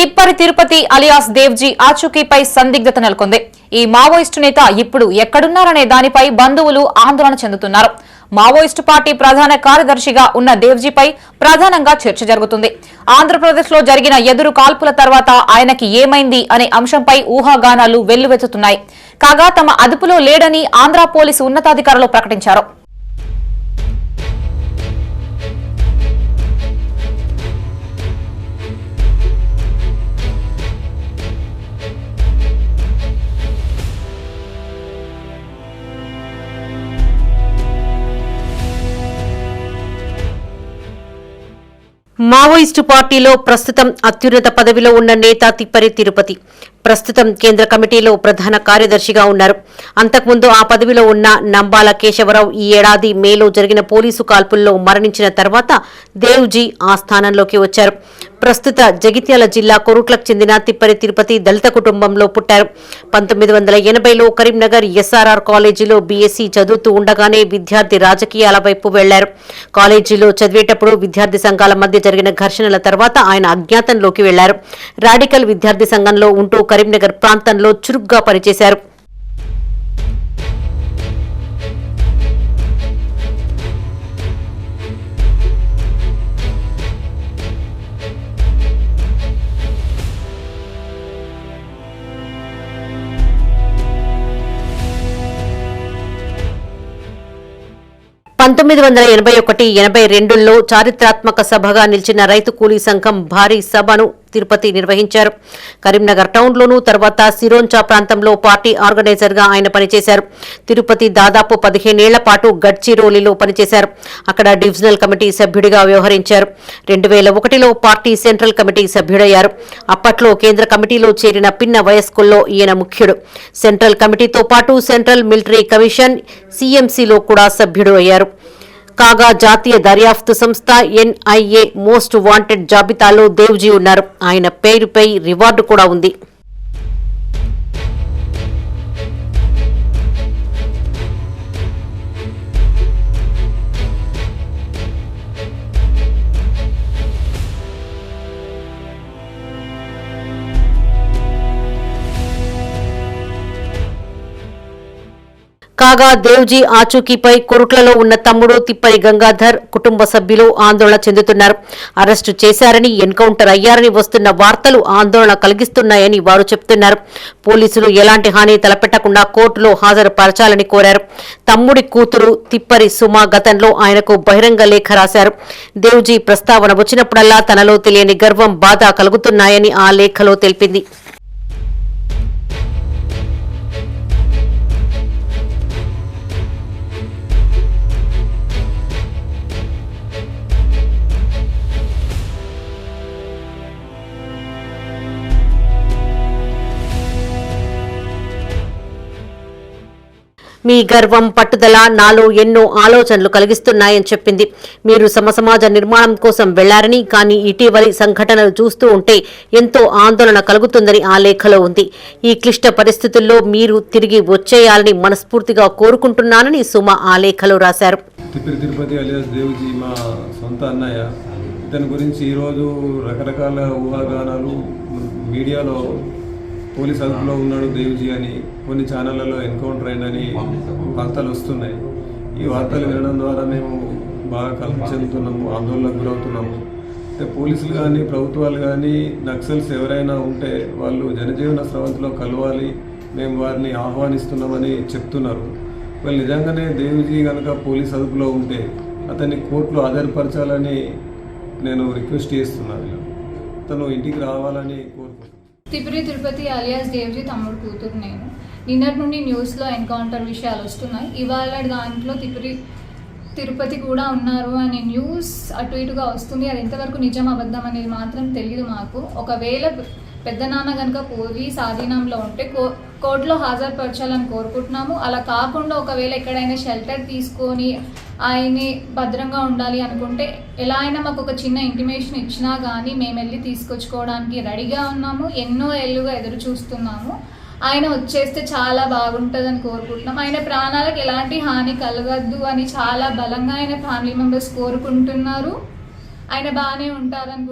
Tippiri Tirupati alias Devji ఆచూకీపై సందిగ్ధత నెలకొంది. ఈ మావోయిస్టు నేత ఇప్పుడు ఎక్కడున్నారనే దానిపై బంధువులు ఆందోళన చెందుతున్నారు. మావోయిస్టు పార్టీ ప్రధాన కార్యదర్శిగా ఉన్న దేవ్జీపై ప్రధానంగా చర్చ జరుగుతుంది. ఆంధ్రప్రదేశ్లో జరిగిన ఎదురు కాల్పుల తర్వాత ఆయనకి ఏమైంది అనే అంశంపై ఊహాగానాలు వెల్లువెత్తుతున్నాయి. కాగా తమ అదుపులో లేడని ఆంధ్ర పోలీసు ఉన్నతాధికారులు ప్రకటించారు. మావోయిస్టు పార్టీలో ప్రస్తుతం అత్యున్నత పదవిలో ఉన్న నేత తిప్పరి తిరుపతి. ప్రస్తుతం కేంద్ర కమిటీలో ప్రధాన కార్యదర్శిగా ఉన్నారు. అంతకుముందు ఆ పదవిలో ఉన్న నంబాల కేశవరావు ఈ ఏడాది మేలో జరిగిన పోలీసు కాల్పుల్లో మరణించిన తర్వాత దేవ్జీ ఆ స్థానంలోకి వచ్చారు. ప్రస్తుత జగిత్యాల జిల్లా కొరుట్లకు చెందిన తిప్పరి తిరుపతి దళిత కుటుంబంలో పుట్టారు. పంతొమ్మిది వందల ఎనభైలో కరీంనగర్ ఎస్ఆర్ఆర్ కాలేజీలో బీఎస్సీ చదువుతూ ఉండగానే విద్యార్థి రాజకీయాల వైపు వెళ్ళారు. కాలేజీలో చదివేటప్పుడు విద్యార్థి సంఘాల మధ్య జరిగిన ఘర్షణల తర్వాత ఆయన అజ్ఞాతంలోకి వెళ్ళారు. రాడికల్ విద్యార్థి సంఘంలో ఉంటూ కరీంనగర్ ప్రాంతంలో చురుగ్గా పనిచేశారు. పంతొమ్మిది వందల ఎనభై ఒకటి ఎనభై రెండులో చారిత్రాత్మక సభగా నిలిచిన రైతు కూలీ సంఘం భారీ సభను తిరుపతి నిర్వహించారు. కరీంనగర్ టౌన్లోనూ తర్వాత సిరోంచా ప్రాంతంలో పార్టీ ఆర్గనైజర్గా ఆయన పనిచేశారు. తిరుపతి దాదాపు పదిహేనేళ్ళ పాటు గడ్చిరోలిలో పనిచేశారు. అక్కడ డివిజనల్ కమిటీ సభ్యుడిగా వ్యవహరించారు. రెండు వేల ఒకటిలో పార్టీ సెంట్రల్ కమిటీ సభ్యుడయ్యారు. అప్పట్లో కేంద్ర కమిటీలో చేరిన పిన్న వయస్కుల్లో ఈయన ముఖ్యుడు. సెంట్రల్ కమిటీతో పాటు సెంట్రల్ మిలిటరీ కమిషన్ సీఎంసీలో కూడా సభ్యుడు అయ్యారు. కాగా జాతీయ దర్యాప్తు సంస్థ ఎన్ఐఏ మోస్ట్ వాంటెడ్ జాబితాలో దేవ్జీ ఉన్నారు. ఆయన పేరుపై రివార్డు కూడా ఉంది. కాగా దేవ్జీ ఆచూకీపై కొరుట్లలో ఉన్న తమ్ముడు తిప్పరి గంగాధర్ కుటుంబ సభ్యులు ఆందోళన చెందుతున్నారు. అరెస్టు చేశారని ఎన్కౌంటర్ అయ్యారని వస్తున్న వార్తలు ఆందోళన కలిగిస్తున్నాయని వారు చెప్తున్నారు. పోలీసులు ఎలాంటి హాని తలపెట్టకుండా కోర్టులో హాజరుపరచాలని కోరారు. తమ్ముడి కూతురు తిప్పరి సుమ గతంలో ఆయనకు బహిరంగ లేఖ రాశారు. దేవ్జీ ప్రస్తావన వచ్చినప్పుడల్లా తనలో తెలియని గర్వం బాధ కలుగుతున్నాయని ఆ లేఖలో తెలిపింది. మీ గర్వం పట్టుదల నాలో ఎన్నో ఆలోచనలు కలిగిస్తున్నాయని చెప్పింది. మీరు సమసమాజ నిర్మాణం కోసం వెళ్ళారని కానీ ఇటీవలి సంఘటనలు చూస్తూ ఉంటే ఎంతో ఆందోళన కలుగుతుందని ఆ లేఖలో ఉంది. ఈ క్లిష్ట పరిస్థితుల్లో మీరు తిరిగి వచ్చేయాలని మనస్ఫూర్తిగా కోరుకుంటున్నానని సుమ ఆ లేఖలో రాశారు. తిరుపతి అలియాస్ దేవుజీ మా సొంత అన్నయ్య. ఇతని గురించి ఈరోజు రకరకాల ఊహాగానాలు మీడియాలో పోలీస్ అదుపులో ఉన్నాడు దేవ్జీ అని కొన్ని ఛానళ్ళలో ఎన్కౌంటర్ అయిందని వార్తలు వస్తున్నాయి. ఈ వార్తలు వినడం ద్వారా మేము బాగా కలప చెందుతున్నాము ఆందోళనకు గురవుతున్నాము. అయితే పోలీసులు కానీ ప్రభుత్వాలు కానీ నక్సల్స్ ఎవరైనా ఉంటే వాళ్ళు జనజీవన స్రవంతిలో కలవాలి మేము వారిని ఆహ్వానిస్తున్నామని చెప్తున్నారు. వాళ్ళు నిజంగానే దేవ్జీ కనుక పోలీస్ అదుపులో ఉంటే అతన్ని కోర్టులో హాజరుపరచాలని నేను రిక్వెస్ట్ చేస్తున్నాను. తను ఇంటికి రావాలని కోరుకుంటున్నాను. తిపిరి తిరుపతి అలియాస్ దేవ్జీ తమ్ముడు కూతురు నేను. నిన్నటి నుండి న్యూస్లో ఎన్కౌంటర్ విషయాలు వస్తున్నాయి. ఇవాళ దాంట్లో తిపిరి తిరుపతి కూడా ఉన్నారు అనే న్యూస్ అటు ఇటుగా వస్తుంది. అది ఎంతవరకు నిజం అబద్ధం అనేది మాత్రం తెలియదు మాకు. ఒకవేళ పెద్ద నాన్న కనుక పోలీస్ ఆధీనంలో ఉంటే కో కోర్టులో హాజరుపరచాలని కోరుకుంటున్నాము. అలా కాకుండా ఒకవేళ ఎక్కడైనా షెల్టర్ తీసుకొని ఆయన్ని భద్రంగా ఉండాలి అనుకుంటే ఎలా అయినా మాకు ఒక చిన్న ఇంటిమేషన్ ఇచ్చినా కానీ మేము వెళ్ళి తీసుకొచ్చుకోవడానికి రెడీగా ఉన్నాము ఎన్నో ఏళ్ళుగా ఎదురు చూస్తున్నాము. ఆయన వచ్చేస్తే చాలా బాగుంటుందని కోరుకుంటున్నాం. ఆయన ప్రాణాలకు ఎలాంటి హాని కలగద్దు అని చాలా బలంగా ఆయన ఫ్యామిలీ మెంబర్స్ కోరుకుంటున్నారు. ఆయన బాగానే ఉంటారని